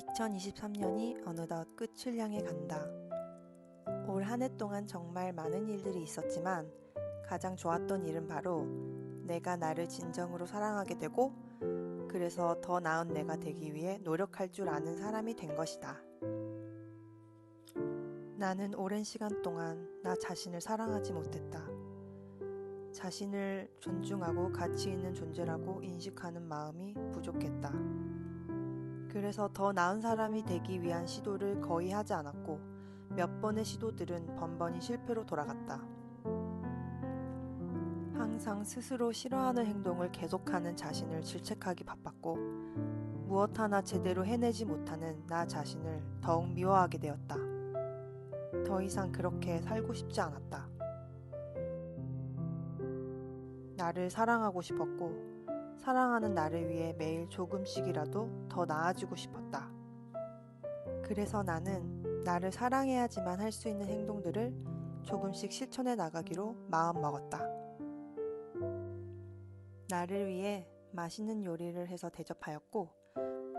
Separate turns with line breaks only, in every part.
2023년이 어느덧 끝을 향해 간다. 올 한 해 동안 정말 많은 일들이 있었지만 가장 좋았던 일은 바로 내가 나를 진정으로 사랑하게 되고 그래서 더 나은 내가 되기 위해 노력할 줄 아는 사람이 된 것이다. 나는 오랜 시간 동안 나 자신을 사랑하지 못했다. 자신을 존중하고 가치 있는 존재라고 인식하는 마음이 부족했다. 그래서 더 나은 사람이 되기 위한 시도를 거의 하지 않았고 몇 번의 시도들은 번번이 실패로 돌아갔다. 항상 스스로 싫어하는 행동을 계속하는 자신을 질책하기 바빴고 무엇 하나 제대로 해내지 못하는 나 자신을 더욱 미워하게 되었다. 더 이상 그렇게 살고 싶지 않았다. 나를 사랑하고 싶었고 사랑하는 나를 위해 매일 조금씩이라도 더 나아지고 싶었다. 그래서 나는 나를 사랑해야지만 할 수 있는 행동들을 조금씩 실천해 나가기로 마음 먹었다. 나를 위해 맛있는 요리를 해서 대접하였고,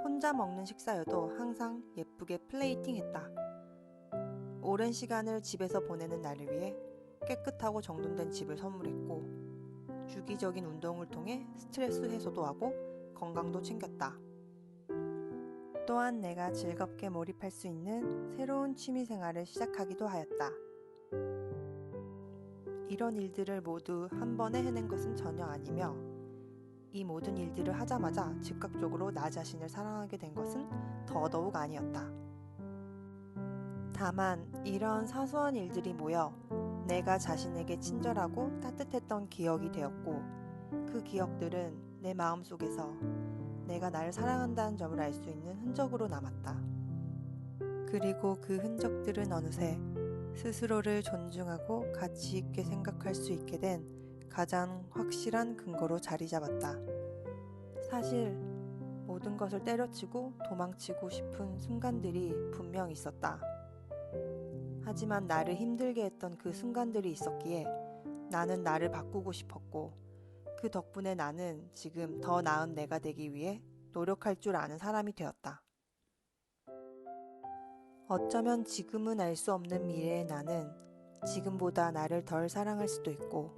혼자 먹는 식사여도 항상 예쁘게 플레이팅 했다. 오랜 시간을 집에서 보내는 나를 위해 깨끗하고 정돈된 집을 선물했고, 주기적인 운동을 통해 스트레스 해소도 하고 건강도 챙겼다. 또한 내가 즐겁게 몰입할 수 있는 새로운 취미 생활을 시작하기도 하였다. 이런 일들을 모두 한 번에 해낸 것은 전혀 아니며 이 모든 일들을 하자마자 즉각적으로 나 자신을 사랑하게 된 것은 더더욱 아니었다. 다만 이런 사소한 일들이 모여 내가 자신에게 친절하고 따뜻했던 기억이 되었고 그 기억들은 내 마음속에서 내가 나를 사랑한다는 점을 알 수 있는 흔적으로 남았다. 그리고 그 흔적들은 어느새 스스로를 존중하고 가치 있게 생각할 수 있게 된 가장 확실한 근거로 자리 잡았다. 사실 모든 것을 때려치고 도망치고 싶은 순간들이 분명 있었다. 하지만 나를 힘들게 했던 그 순간들이 있었기에 나는 나를 바꾸고 싶었고 그 덕분에 나는 지금 더 나은 내가 되기 위해 노력할 줄 아는 사람이 되었다. 어쩌면 지금은 알 수 없는 미래의 나는 지금보다 나를 덜 사랑할 수도 있고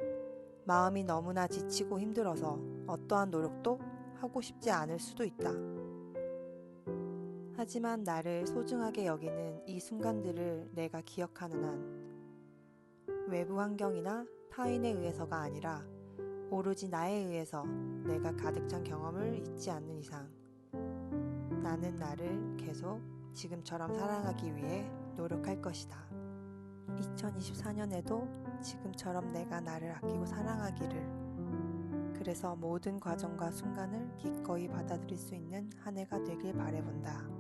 마음이 너무나 지치고 힘들어서 어떠한 노력도 하고 싶지 않을 수도 있다. 하지만 나를 소중하게 여기는 이 순간들을 내가 기억하는 한 외부 환경이나 타인에 의해서가 아니라 오로지 나에 의해서 내가 가득 찬 경험을 잊지 않는 이상 나는 나를 계속 지금처럼 사랑하기 위해 노력할 것이다. 2024년에도 지금처럼 내가 나를 아끼고 사랑하기를 그래서 모든 과정과 순간을 기꺼이 받아들일 수 있는 한 해가 되길 바래본다.